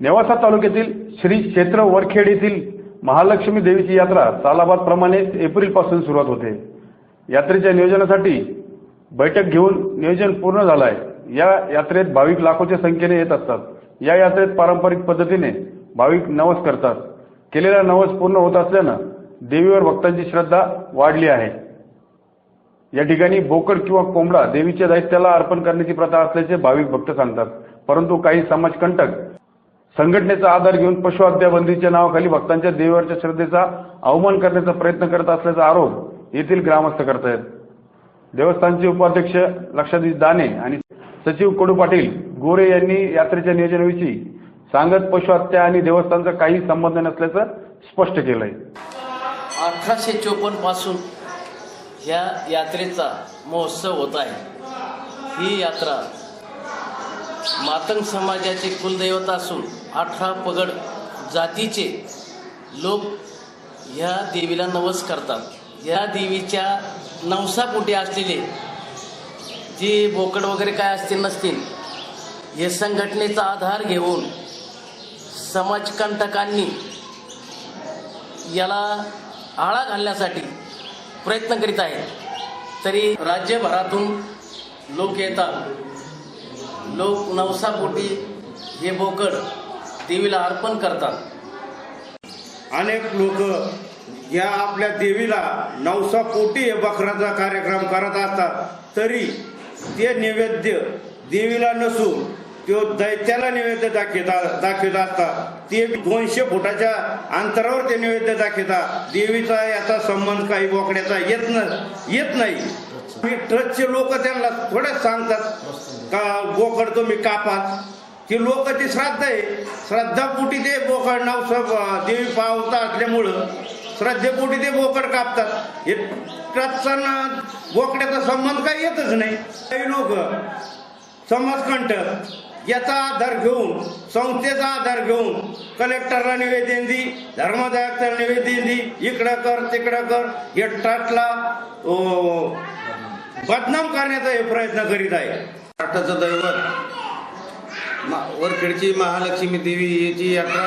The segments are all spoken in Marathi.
नेवासा तालुक्यातील श्री क्षेत्र वरखेड येथील महालक्ष्मी देवीची यात्रा सालाबाद प्रमाणे एप्रिलपासून सुरुवात होते. यात्रेच्या नियोजनासाठी बैठक घेऊन नियोजन पूर्ण झालं आहे या यात्रेत भाविक लाखोच्या संख्येने येत असतात. या यात्रेत पारंपरिक पद्धतीने भाविक नवस करतात. केलेला नवस पूर्ण होत असल्यानं देवीवर भक्तांची श्रद्धा वाढली आहे. या ठिकाणी बोकड किंवा कोंबडा देवीच्या दैत्याला अर्पण करण्याची प्रथा असल्याचे भाविक भक्त सांगतात. परंतु काही समाजकंटक संघटनेचा आधार घेऊन पशु हत्या बंदीच्या नावाखाली भक्तांच्या देवीवरच्या श्रद्धेचा अवमान करण्याचा प्रयत्न करत असल्याचा आरोप येथील ग्रामस्थ करतायत. देवस्थानचे उपाध्यक्ष लक्षाधीश दाने आणि सचिव कडू पाटील गोरे यांनी यात्रेच्या नियोजनाविषयी सांगत पशु हत्या आणि देवस्थानचा काही संबंध नसल्याचं स्पष्ट केलंय. अठराशे चोपन्नपासून ह्या यात्रेचा महोत्सव होत आहे. ही यात्रा मातंग समाजाचे कुलदैवत असून अठरा पगड जातीचे लोक ह्या देवीला नवस करतात. ह्या देवीच्या नवसापोटी असलेले जे बोकड वगैरे काय असतील नसतील हे संघटनेचा आधार घेऊन समाजकंटकांनी याला आळा घालण्यासाठी प्रयत्न करीत आहेत. तरी राज्यभरातून लोक येतात. लोक नवसापोटी हे बोकड देवीला अर्पण करतात. अनेक लोक या आपल्या देवीला नवसापोटी हे बकराचा कार्यक्रम करत असतात. तरी ते नैवेद्य देवीला नसून तो दैत्याला नैवेद्य दाखवितात दाखवितात असतात. ते दोनशे फुटाच्या अंतरावर ते नैवेद्य दाखवितात देवीचा याचा संबंध काही बोकड्याचा येत न येत नाही. हे ट्रस्टचे लोक त्यांना थोड्याच सांगतात का बोकड तुम्ही कापात ती लोकांची श्राद्ध आहे. श्रद्धापोटी ते बोकड नाव देवी पावता असल्यामुळं श्रद्धेपोटी ते बोकड कापतात. हे ट्रस्टचा बोकड्याचा संबंध काही येतच नाही. काही लोक समाजकंठक याचा आधार घेऊन संस्थेचा आधार घेऊन कलेक्टरला निवेदन दी धर्मदायकला निवेदन दी इकडं कर तिकडं कर. हे ट्रस्टला बदनाम करण्याचा हे प्रयत्न करीत आहे. महाराष्ट्राचं दैवत वरखेडची महालक्ष्मी देवी याची यात्रा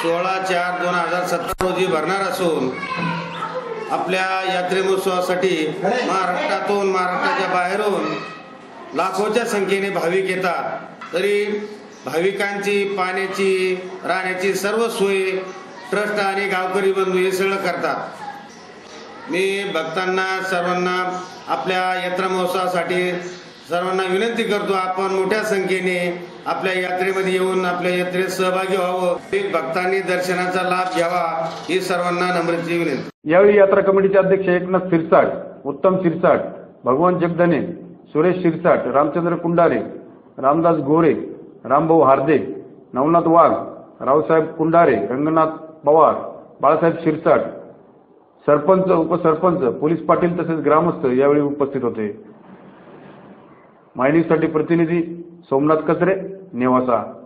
सोळा चार दोन हजार सतरा रोजी भरणार असून आपल्या यात्रे महोत्सवासाठी महाराष्ट्रातून महाराष्ट्राच्या बाहेरून लाखोच्या संख्येने भाविक येतात. तरी भाविकांची पाण्याची राहण्याची सर्व सोय ट्रस्ट आणि गावकरी बंधू हे सगळं करतात. मी भक्तांना सर्वांना आपल्या यात्रा महोत्सवासाठी सर्वांना विनंती करतो आपण मोठ्या संख्येने आपल्या यात्रेमध्ये येऊन आपल्या यात्रेत सहभागी व्हावं. भक्तांनी दर्शनाचा लाभ घ्यावा ही सर्वांना नम्रची विनंती. यावेळी यात्रा कमिटीचे अध्यक्ष एकनाथ सिरसाट उत्तम सिरसाट भगवान जगधने सुरेश शिरसाट रामचंद्र कुंडारे रामदास गोरे रामभाऊ हार्दे नवनाथ वाघ रावसाहेब कुंडारे रंगनाथ पवार बाळासाहेब शिरसाट सरपंच उपसरपंच पोलीस पाटील तसेच ग्रामस्थ यावेळी उपस्थित होते. मायनिंगसाठी प्रतिनिधी सोमनाथ कचरे नेवासा.